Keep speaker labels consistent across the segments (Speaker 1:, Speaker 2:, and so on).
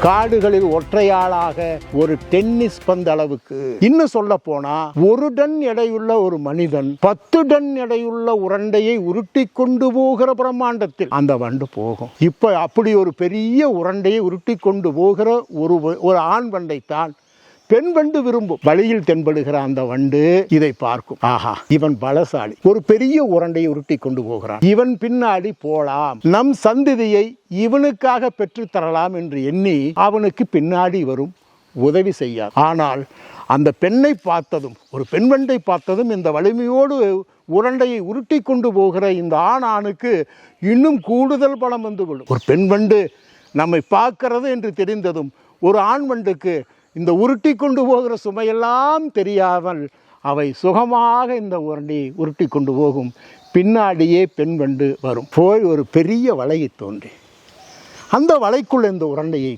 Speaker 1: காடுகளில் ஒற்றையாளாக ஒரு டென்னிஸ் பந்து அளவுக்கு இன்னும் சொல்ல போனா ஒரு டன் எடையுள்ள ஒரு மனிதன் பத்து டன் எடையுள்ள உருண்டையை உருட்டி கொண்டு போகிற பிரம்மாண்டத்தில் அந்த வண்டு போகும். இப்ப அப்படி ஒரு பெரிய உருண்டையை உருட்டி கொண்டு போகிற ஒரு ஒரு ஆண் வண்டைத்தான் பெண் வண்டு விரும்பும். வழியில் தென்படுகிற அந்த வண்டு இதை பார்க்கும். ஆஹா இவன் பலசாலி. ஒரு பெரிய உருண்டையை உருட்டி கொண்டு போகிறான். இவன் பின்னாடி போலாம். நம் சந்ததியை இவனுக்காக பெற்றுத்தரலாம் என்று எண்ணி அவனுக்கு பின்னாடி வரும் உதவி செய்யார். ஆனால் அந்த பெண்ணை பார்த்ததும் ஒரு பெண் வண்டை பார்த்ததும் இந்த வலிமையோடு உருண்டையை உருட்டி கொண்டு போகிற இந்த ஆண் ஆணுக்கு இன்னும் கூடுதல் பலம் வந்து விடும் ஒரு பெண் வண்டு நம்மை பார்க்கிறது என்று தெரிந்ததும் ஒரு ஆண் வண்டுக்கு இந்த உருட்டி கொண்டு போகிற சுமையெல்லாம் தெரியாமல் அவை சுகமாக இந்த உருண்டி உருட்டி கொண்டு போகும். பின்னாடியே பெண் வண்டு வரும். போய் ஒரு பெரிய வலையை தோன்றி. அந்த வலைக்குள் இந்த உருண்டையை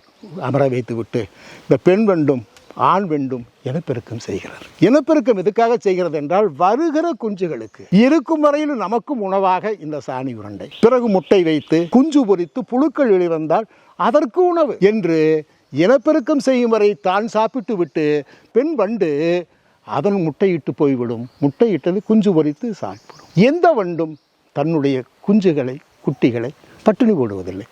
Speaker 1: அமர வைத்து விட்டு இந்த பெண் வண்டும் ஆண் வெண்டும் இனப்பெருக்கம் செய்கிறார் இனப்பெருக்கம் எதுக்காக செய்கிறது என்றால் வருகிற குஞ்சுகளுக்கு. இருக்கும் வரையிலும் நமக்கும் உணவாக இந்த சாணி உருண்டை. பிறகு முட்டை வைத்து குஞ்சு பொரித்து புழுக்கள் வெளிவந்தால் அதற்கு உணவு. என்று இனப்பெருக்கம் செய்யும் வரை தான் சாப்பிட்டு விட்டு பெண் வண்டு அதன் முட்டையிட்டு போய்விடும். முட்டையிட்டது குஞ்சு பொரித்து சாப்பிடும். எந்த வண்டும் தன்னுடைய குஞ்சுகளை குட்டிகளை பட்டினி போடுவதில்லை.